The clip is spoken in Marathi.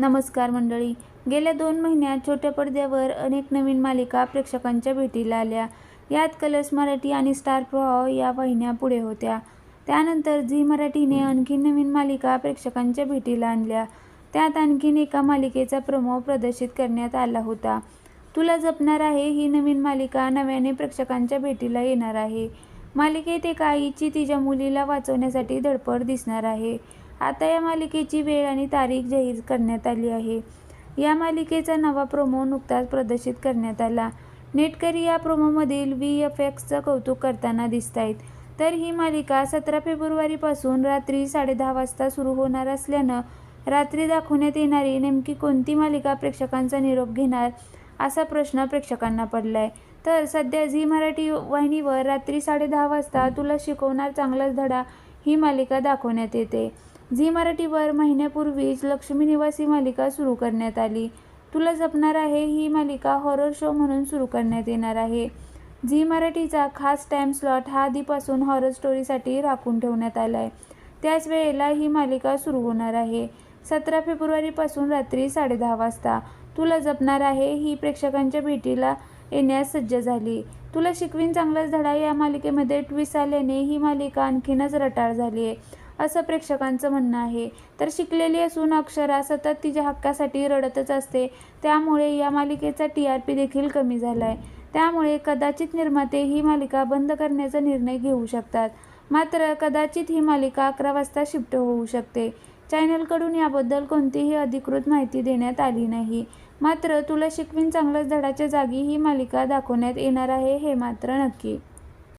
नमस्कार मंडळी. गेल्या दोन महिन्यात छोट्या पडद्यावर अनेक नवीन मालिका प्रेक्षकांच्या भेटीला आल्या. यात कलर्स मराठी आणि स्टार प्रभाव या वाहिन्या पुढे होत्या. त्यानंतर झी मराठीने आणखी नवीन मालिका प्रेक्षकांच्या भेटीला आणल्या. त्यात आणखीन एका मालिकेचा प्रमो प्रदर्शित करण्यात आला होता. तुला जपणार आहे ही नवीन मालिका नव्याने प्रेक्षकांच्या भेटीला येणार आहे. मालिकेत एका आईची तिच्या मुलीला वाचवण्यासाठी धडपड दिसणार आहे. आता या मालिकेची वेळ आणि तारीख जाहीर करण्यात आली आहे. या मालिकेचा नवा प्रोमो नुकताच प्रदर्शित करण्यात आला. नेटकरी या प्रोमोमधील व्ही एफ एक्सचं कौतुक करताना दिसत आहेत तर ही मालिका सतरा फेब्रुवारीपासून रात्री साडेदहा वाजता सुरू होणार असल्यानं रात्री दाखवण्यात येणारी नेमकी कोणती मालिका प्रेक्षकांचा निरोप घेणार असा प्रश्न प्रेक्षकांना पडला आहे तर सध्या झी मराठी वाहिनीवर रात्री साडेदहा वाजता तुला शिकवणार चांगलाच धडा ही मालिका दाखवण्यात येते. झी मराठीवर महिन्यापूर्वीच लक्ष्मी निवासी मालिका सुरू करण्यात आली. तुला जपणार आहे ही मालिका हॉरर शो म्हणून सुरू करण्यात येणार आहे. झी मराठीचा खास टाईम स्लॉट हा आधीपासून हॉरर स्टोरीसाठी राखून ठेवण्यात आला आहे त्याच वेळेला ही मालिका सुरू होणार आहे. सतरा फेब्रुवारीपासून रात्री साडेदहा वाजता. तुला जपणार आहे ही प्रेक्षकांच्या भेटीला येण्यास सज्ज झाली. तुला शिकवीन चांगलाच धडा या मालिकेमध्ये ट्विस्ट आल्याने ही मालिका आणखीनच रटाळ झाली आहे असं प्रेक्षकांचं म्हणणं आहे. तर शिकलेली असून अक्षरा सतत तिच्या हक्कासाठी रडतच असते. त्यामुळे या मालिकेचा टी आर पी देखील कमी झाला आहे त्यामुळे कदाचित निर्माते ही मालिका बंद करण्याचा निर्णय घेऊ शकतात. मात्र कदाचित ही मालिका अकरा वाजता शिफ्ट होऊ शकते. चॅनलकडून याबद्दल कोणतीही अधिकृत माहिती देण्यात आली नाही. मात्र तुला शिकवीन चांगलंच धडाच्या जागी ही मालिका दाखवण्यात येणार आहे हे मात्र नक्की.